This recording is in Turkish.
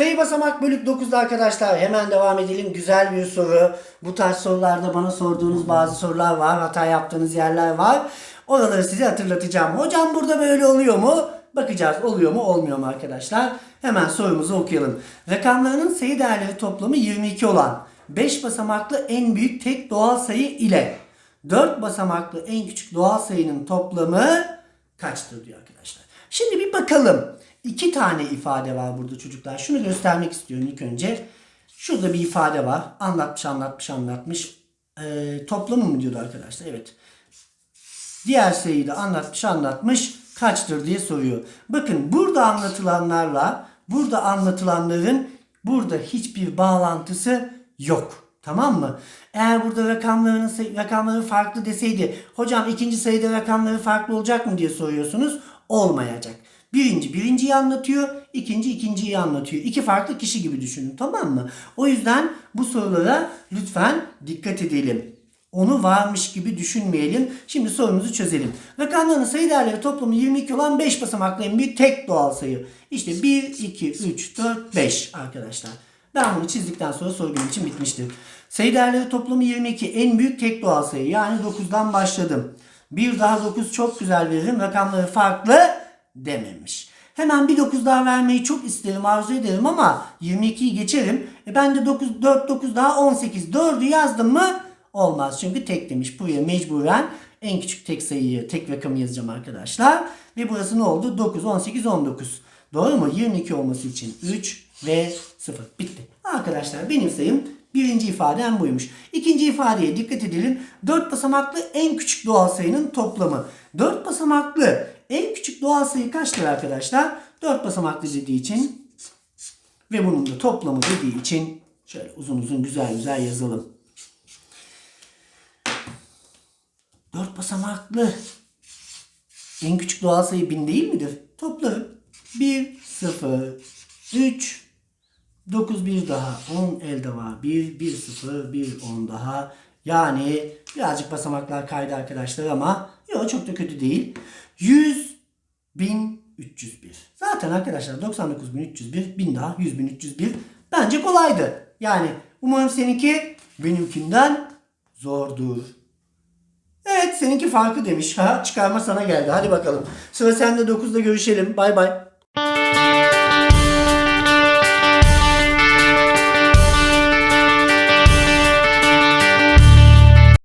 Sayı basamak bölük 9'da arkadaşlar hemen devam edelim. Güzel bir soru. Bu tarz sorularda bana sorduğunuz bazı sorular var. Hata yaptığınız yerler var. Oraları size hatırlatacağım. Hocam burada böyle oluyor mu? Bakacağız oluyor mu olmuyor mu arkadaşlar. Hemen sorumuzu okuyalım. Rakamlarının sayı değerleri toplamı 22 olan 5 basamaklı en büyük tek doğal sayı ile 4 basamaklı en küçük doğal sayının toplamı kaçtır diyor arkadaşlar. Şimdi bir bakalım. İki tane ifade var burada çocuklar. Şunu göstermek istiyorum ilk önce. Şurada bir ifade var. Anlatmış anlatmış anlatmış. Ee, toplamı mı diyordu arkadaşlar? Evet. Diğer sayıyı da anlatmış anlatmış kaçtır diye soruyor. Bakın burada anlatılanlarla burada anlatılanların burada hiçbir bağlantısı yok. Tamam mı? Eğer burada rakamların rakamları farklı deseydi hocam ikinci sayıda rakamları farklı olacak mı diye soruyorsunuz. Olmayacak. Birinci birinciyi anlatıyor, ikinci ikinciyi anlatıyor. İki farklı kişi gibi düşünün tamam mı? O yüzden bu sorulara lütfen dikkat edelim. Onu varmış gibi düşünmeyelim. Şimdi sorumuzu çözelim. Rakamların sayı değerleri toplamı 22 olan 5 basamaklı en büyük tek doğal sayı. İşte 1, 2, 3, 4, 5 arkadaşlar. Ben bunu çizdikten sonra soru benim için bitmiştir. Sayı değerleri toplamı 22 en büyük tek doğal sayı. Yani 9'dan başladım. 1 daha 9 çok güzel veririm. Rakamları farklı dememiş. Hemen bir 9 daha vermeyi çok isterim, arzu ederim ama 22'yi geçerim. E ben de 9, 4, 9 daha 18. 4'ü yazdım mı olmaz. Çünkü tek demiş. Buraya mecburen en küçük tek sayıyı, tek rakamı yazacağım arkadaşlar. Ve burası ne oldu? 9, 18, 19. Doğru mu? 22 olması için 3 ve 0. Bitti. Arkadaşlar benim sayım birinci ifadem buymuş. İkinci ifadeye dikkat edelim. 4 basamaklı en küçük doğal sayının toplamı. 4 basamaklı en küçük doğal sayı kaçtır arkadaşlar? 4 basamaklı dediği için ve bunun da toplamı dediği için şöyle uzun uzun güzel güzel yazalım. 4 basamaklı en küçük doğal sayı 1000 değil midir? Toplarım. 1, 0, 3, 9 bir daha 10 elde var. 1, 1, 0, 1, 10 daha. Yani birazcık basamaklar kaydı arkadaşlar ama yok çok da kötü değil. 100 bin 301. Zaten arkadaşlar 99.301 bin daha 100.301 bence kolaydı. Yani umarım seninki benimkinden zordur. Evet seninki farklı demiş. Ha, çıkarma sana geldi. Hadi bakalım. Sıra sende 9'da görüşelim. Bay bay.